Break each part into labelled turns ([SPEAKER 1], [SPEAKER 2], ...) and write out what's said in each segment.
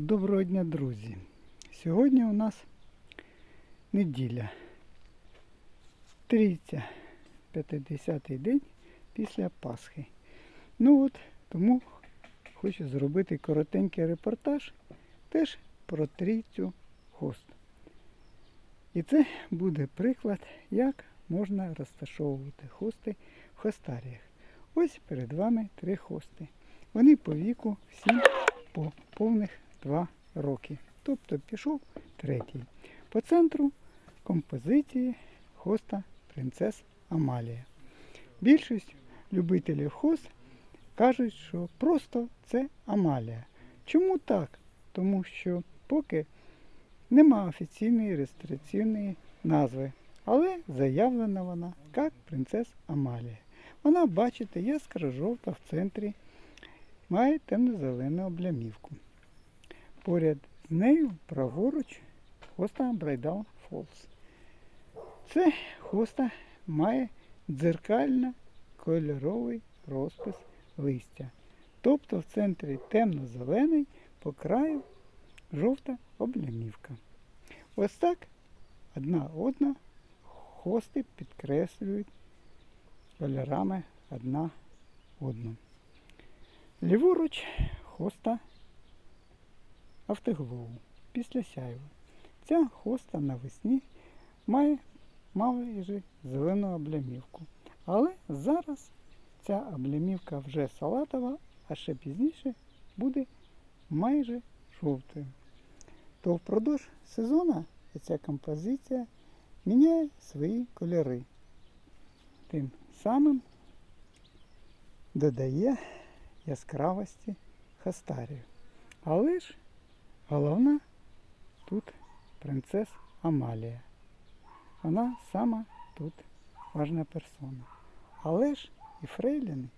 [SPEAKER 1] Доброго дня, друзі. Сьогодні у нас неділя. Трійця, 50-й день після Пасхи. Ну от, тому хочу зробити коротенький репортаж теж про трійцю хост. І це буде приклад, як можна розташовувати хости в хостаріях. Ось перед вами три хости. Вони по віку всі по повних два роки. Тобто пішов третій. По центру композиції хоста принцес Амалія. Більшість любителів хост кажуть, що просто це Амалія. Чому так? Тому що поки нема офіційної реєстраційної назви, але заявлена вона як принцес Амалія. Вона, бачите, яскраво жовта в центрі, має темно-зелену облямівку. Поряд з нею праворуч хоста Брайдал Фолс. Це хоста має дзеркально кольоровий розпис листя. Тобто в центрі темно-зелений, по краю жовта облямівка. Ось так одна одна хости підкреслюють кольорами одна одну. Ліворуч хоста автоглоу після сяйва. Ця хоста навесні має майже зелену облямівку. Але зараз ця облямівка вже салатова, а ще пізніше буде майже жовтою. То впродовж сезону ця композиція міняє свої кольори. Тим самим додає яскравості хастарію. Але ж головна тут принцес Амалія. Вона сама тут важна персона. Але ж і фрейліни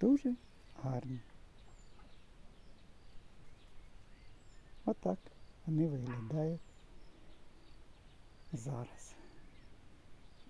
[SPEAKER 1] дуже гарні. Отак вони виглядають зараз.